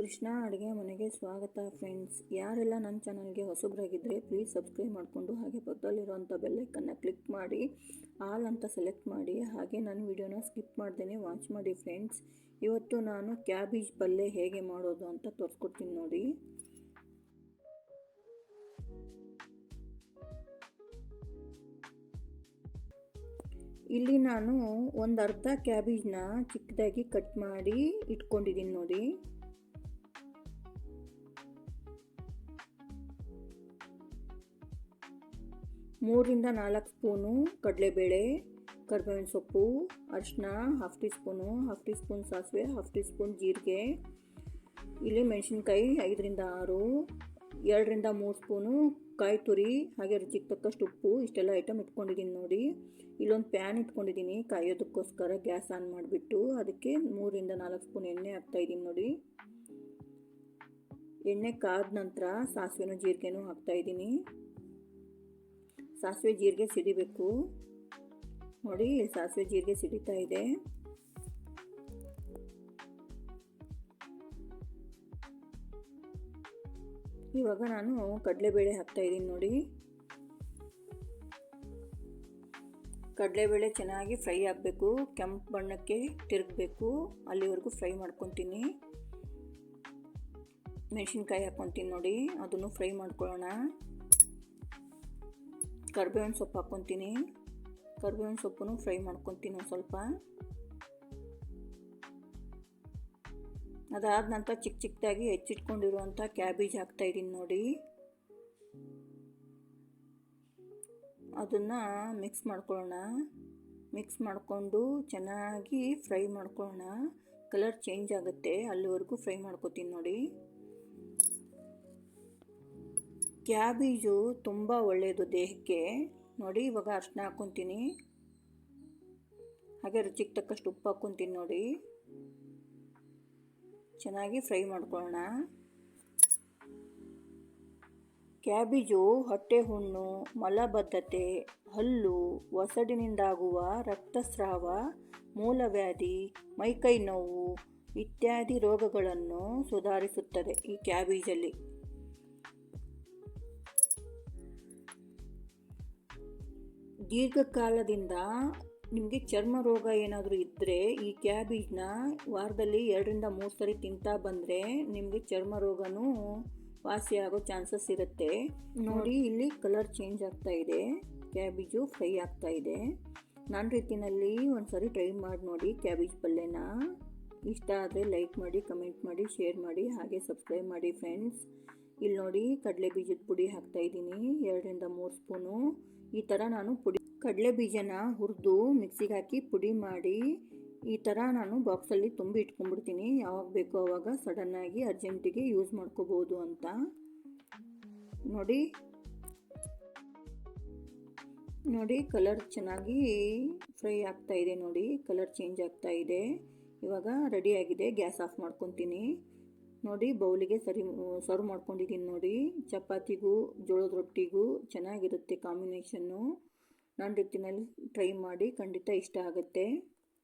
ಕೃಷ್ಣ ಅಡುಗೆ ಮನೆಗೆ ಸ್ವಾಗತ ಫ್ರೆಂಡ್ಸ್ ಯಾರೆಲ್ಲ ನನ್ನ ಚಾನಲ್ಗೆ ಹೊಸಬ್ರಾಗಿದ್ದರೆ ಪ್ಲೀಸ್ ಸಬ್ಸ್ಕ್ರೈಬ್ ಮಾಡಿಕೊಂಡು ಹಾಗೆ ಪಕ್ಕದಲ್ಲಿರುವಂಥ ಬೆಲ್ಲೈಕನ್ನು ಕ್ಲಿಕ್ ಮಾಡಿ ಆಲ್ ಅಂತ ಸೆಲೆಕ್ಟ್ ಮಾಡಿ, ಹಾಗೆ ನನ್ನ ವಿಡಿಯೋನ ಸ್ಕಿಪ್ ಮಾಡ್ದೇನೆ ವಾಚ್ ಮಾಡಿ ಫ್ರೆಂಡ್ಸ್ ಇವತ್ತು ನಾನು ಕ್ಯಾಬೇಜ್ ಪಲ್ಯ ಹೇಗೆ ಮಾಡೋದು ಅಂತ ತೋರಿಸ್ಕೊಡ್ತೀನಿ ನೋಡಿ. ಇಲ್ಲಿ ನಾನು ಒಂದು ಅರ್ಧ ಕ್ಯಾಬೇಜ್ನ ಚಿಕ್ಕದಾಗಿ ಕಟ್ ಮಾಡಿ ಇಟ್ಕೊಂಡಿದ್ದೀನಿ ನೋಡಿ. ಮೂರಿಂದ ನಾಲ್ಕು ಸ್ಪೂನು ಕಡಲೆಬೇಳೆ, ಕರ್ಬೇವಿನ ಸೊಪ್ಪು ಅರಿಶಿನ half teaspoon half tea spoon ಸಾಸಿವೆ ಹಾಫ್ ಟೀ ಸ್ಪೂನ್ ಜೀರಿಗೆ. ಇಲ್ಲಿ ಮೆಣಸಿನ್ಕಾಯಿ ಐದರಿಂದ ಆರು, ಎರಡರಿಂದ ಮೂರು ಸ್ಪೂನು ಕಾಯಿ ತುರಿ, ಹಾಗೆ ರುಚಿಗೆ ತಕ್ಕಷ್ಟು ಉಪ್ಪು, ಇಷ್ಟೆಲ್ಲ ಐಟಮ್ ಇಟ್ಕೊಂಡಿದ್ದೀನಿ ನೋಡಿ. ಇಲ್ಲೊಂದು ಪ್ಯಾನ್ ಇಟ್ಕೊಂಡಿದ್ದೀನಿ, ಕಾಯೋದಕ್ಕೋಸ್ಕರ ಗ್ಯಾಸ್ ಆನ್ ಮಾಡಿಬಿಟ್ಟು ಅದಕ್ಕೆ ಮೂರಿಂದ ನಾಲ್ಕು ಸ್ಪೂನ್ ಎಣ್ಣೆ ಹಾಕ್ತಾಯಿದ್ದೀನಿ ನೋಡಿ. ಎಣ್ಣೆ ಕಾದ ನಂತರ ಸಾಸಿವೆನೂ ಜೀರಿಗೆನೂ ಹಾಕ್ತಾಯಿದ್ದೀನಿ ಸಾಸಿವೆ ಜೀರಿಗೆ ಸಿಡಿಬೇಕು. ನೋಡಿ, ಸಾಸಿವೆ ಜೀರಿಗೆ ಸಿಡಿತಾ ಇದೆ. ಇವಾಗ ನಾನು ಕಡಲೆಬೇಳೆ ಹಾಕ್ತಾ ಇದ್ದೀನಿ ನೋಡಿ. ಕಡಲೆಬೇಳೆ ಚೆನ್ನಾಗಿ ಫ್ರೈ ಆಗಬೇಕು. ಕೆಂಪು ಬಣ್ಣಕ್ಕೆ ತಿರುಗಬೇಕು. ಅಲ್ಲಿವರೆಗೂ ಫ್ರೈ ಮಾಡ್ಕೊತೀನಿ. ಮೆಣಸಿನ್ಕಾಯಿ ಹಾಕ್ಕೊತೀನಿ ನೋಡಿ, ಅದನ್ನು ಫ್ರೈ ಮಾಡ್ಕೊಳ್ಳೋಣ. ಕರ್ಬೇವಿನ ಸೊಪ್ಪು ಹಾಕ್ಕೊತೀನಿ. ಕರ್ಬೇವಿನ ಸೊಪ್ಪನ್ನು ಫ್ರೈ ಮಾಡ್ಕೊತೀನಿ ಒಂದು ಸ್ವಲ್ಪ. ಅದಾದ ನಂತರ ಚಿಕ್ಕ ಚಿಕ್ಕದಾಗಿ ಹೆಚ್ಚಿಟ್ಕೊಂಡಿರುವಂಥ ಕ್ಯಾಬೇಜ್ ಹಾಕ್ತಾಯಿದ್ದೀನಿ ನೋಡಿ. ಅದನ್ನು ಮಿಕ್ಸ್ ಮಾಡ್ಕೊಳ್ಳೋಣ. ಮಿಕ್ಸ್ ಮಾಡಿಕೊಂಡು ಚೆನ್ನಾಗಿ ಫ್ರೈ ಮಾಡ್ಕೊಳ್ಳೋಣ. ಕಲರ್ ಚೇಂಜ್ ಆಗುತ್ತೆ, ಅಲ್ಲಿವರೆಗೂ ಫ್ರೈ ಮಾಡ್ಕೊತೀನಿ ನೋಡಿ. ಕ್ಯಾಬೇಜು ತುಂಬ ಒಳ್ಳೆಯದು ದೇಹಕ್ಕೆ. ನೋಡಿ, ಇವಾಗ ಅರ್ಶಿನ ಹಾಕ್ಕೊತೀನಿ. ಹಾಗೆ ರುಚಿಗೆ ತಕ್ಕಷ್ಟು ಉಪ್ಪು ಹಾಕ್ಕೊತೀನಿ ನೋಡಿ. ಚೆನ್ನಾಗಿ ಫ್ರೈ ಮಾಡ್ಕೊಳ್ಳೋಣ. ಕ್ಯಾಬೇಜು, ಹೊಟ್ಟೆ ಹುಣ್ಣು, ಮಲಬದ್ಧತೆ, ಹಲ್ಲು, ಒಸಡಿನಿಂದಾಗುವ ರಕ್ತಸ್ರಾವ, ಮೂಲವ್ಯಾಧಿ, ಮೈಕೈ ನೋವು ಇತ್ಯಾದಿ ರೋಗಗಳನ್ನು ಸುಧಾರಿಸುತ್ತದೆ ಈ ಕ್ಯಾಬೇಜಲ್ಲಿ. ದೀರ್ಘಕಾಲದಿಂದ ನಿಮಗೆ ಚರ್ಮ ರೋಗ ಏನಾದರೂ ಇದ್ದರೆ ಈ ಕ್ಯಾಬೇಜ್ನ ವಾರದಲ್ಲಿ ಎರಡರಿಂದ ಮೂರು ಸರಿ ತಿಂತಾ ಬಂದರೆ ನಿಮಗೆ ಚರ್ಮ ರೋಗನೂ ವಾಸಿಯಾಗೋ ಚಾನ್ಸಸ್ ಇರುತ್ತೆ. ನೋಡಿ, ಇಲ್ಲಿ ಕಲರ್ ಚೇಂಜ್ ಆಗ್ತಾ ಇದೆ. ಕ್ಯಾಬೇಜು ಫ್ರೈ ಆಗ್ತಾ ಇದೆ. ನನ್ನ ರೀತಿಯಲ್ಲಿ ಒಂದು ಸರಿ ಟ್ರೈ ಮಾಡಿ ನೋಡಿ ಕ್ಯಾಬೇಜ್ ಪಲ್ಯನ. ಇಷ್ಟ ಆದರೆ ಲೈಕ್ ಮಾಡಿ ಕಮೆಂಟ್ ಮಾಡಿ ಶೇರ್ ಮಾಡಿ, ಹಾಗೆ ಸಬ್ಸ್ಕ್ರೈಬ್ ಮಾಡಿ ಫ್ರೆಂಡ್ಸ್ ಇಲ್ಲಿ ನೋಡಿ ಕಡಲೆ ಬೀಜದ ಪುಡಿ ಹಾಕ್ತಾ ಇದ್ದೀನಿ. ಎರಡರಿಂದ ಮೂರು ಸ್ಪೂನು ಈ ಥರ ನಾನು ಪುಡಿ ಕಡಲೆ ಬೀಜನ ಹುರಿದು ಮಿಕ್ಸಿಗೆ ಹಾಕಿ ಪುಡಿ ಮಾಡಿ, ಈ ಥರ ನಾನು ಬಾಕ್ಸಲ್ಲಿ ತುಂಬಿ ಇಟ್ಕೊಂಡ್ಬಿಡ್ತೀನಿ. ಯಾವಾಗ ಬೇಕೋ ಆವಾಗ ಸಡನ್ನಾಗಿ ಅರ್ಜೆಂಟಿಗೆ ಯೂಸ್ ಮಾಡ್ಕೋಬೋದು ಅಂತ. ನೋಡಿ. ನೋಡಿ ಕಲರ್ ಚೆನ್ನಾಗಿ ಫ್ರೈ ಆಗ್ತಾ ಇದೆ ನೋಡಿ. ಕಲರ್ ಚೇಂಜ್ ಆಗ್ತಾ ಇದೆ. ಇವಾಗ ರೆಡಿಯಾಗಿದೆ ಗ್ಯಾಸ್ ಆಫ್ ಮಾಡ್ಕೊತೀನಿ. ನೋಡಿ, ಬೌಲಿಗೆ ಸರಿ ಸರ್ವ್ ಮಾಡ್ಕೊಂಡಿದ್ದೀನಿ ನೋಡಿ. ಚಪಾತಿಗೂ ಜೋಳದ ರೊಟ್ಟಿಗೂ ಚೆನ್ನಾಗಿರುತ್ತೆ ಕಾಂಬಿನೇಷನ್ನು ನನ್ನ ರೀತಿಯಲ್ಲಿ ಟ್ರೈ ಮಾಡಿ ಖಂಡಿತ ಇಷ್ಟ ಆಗುತ್ತೆ.